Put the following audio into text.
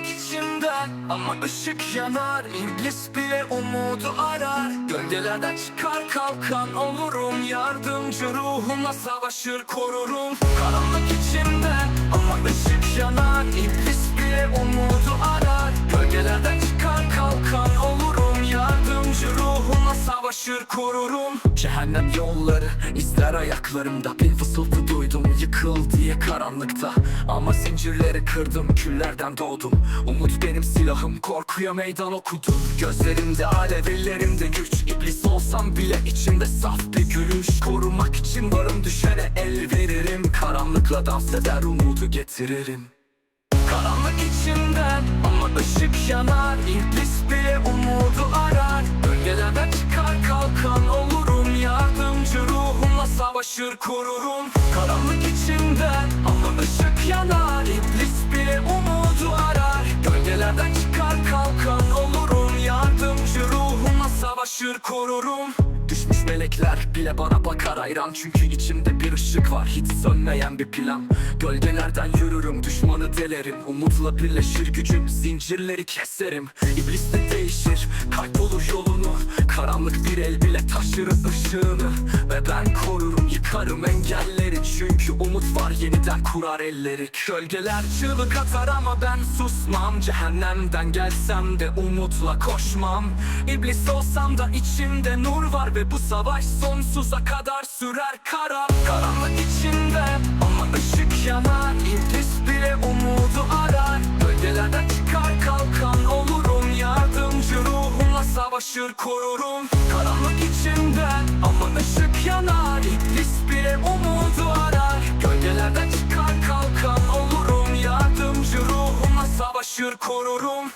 Karanlık içimden. Ama ışık yanar İblis bile umudu arar. Gölgelerden çıkar kalkan olurum. Yardımcı ruhumla savaşır korurum. Karanlık içimden. Ama ışık yanar İblis bile umudu arar. Gölgelerden çıkar kalkan olurum. Yardımcı ruhumla savaşır korurum. Cehennem yolları izler ayaklarımda. Bir fısıltı yıkıl diye karanlıkta. Ama zincirleri kırdım küllerden doğdum. Umut benim silahım korkuya meydan okudum. Gözlerimde alev ellerimde güç. İblis olsam bile içimde saf bir gülüş. Korumak için varım düşene el veririm. Karanlıkla dans eder umudu getiririm. Karanlık içimden ama ışık yanar. İblis bile umudu arar savaşır korurum Karanlık içimden ama ışık yanar İblis bile umudu arar. Gölgelerden çıkar kalkan olurum. Yardımcı ruhumla savaşır korurum. Düşmüş melekler bile bana bakar hayran. Çünkü içimde bir ışık var hiç sönmeyen bir plan. Gölgelerden yürürüm düşmanı delerim. Umutla birleşir gücüm zincirleri keserim. İblis de değişir kaybolur yolunu. Karanlık bir el bile taşır ışığını. Ve ben korurum yıkarım engelleri Çünkü umut var yeniden kurar elleri. Gölgeler çığlık atar ama ben susmam. Cehennemden gelsem de umutla koşmam. İblis olsam da içimde nur var Ve bu savaş sonsuza kadar sürer. Kara Karanlık içinde ama ışık yanar. İblis bile umudu arar. Bölgelerden çıkar kalkan olurum. Yardımcı ruhumla savaşır korurum. Karanlık içimden ama ışık yanar savaşır korurum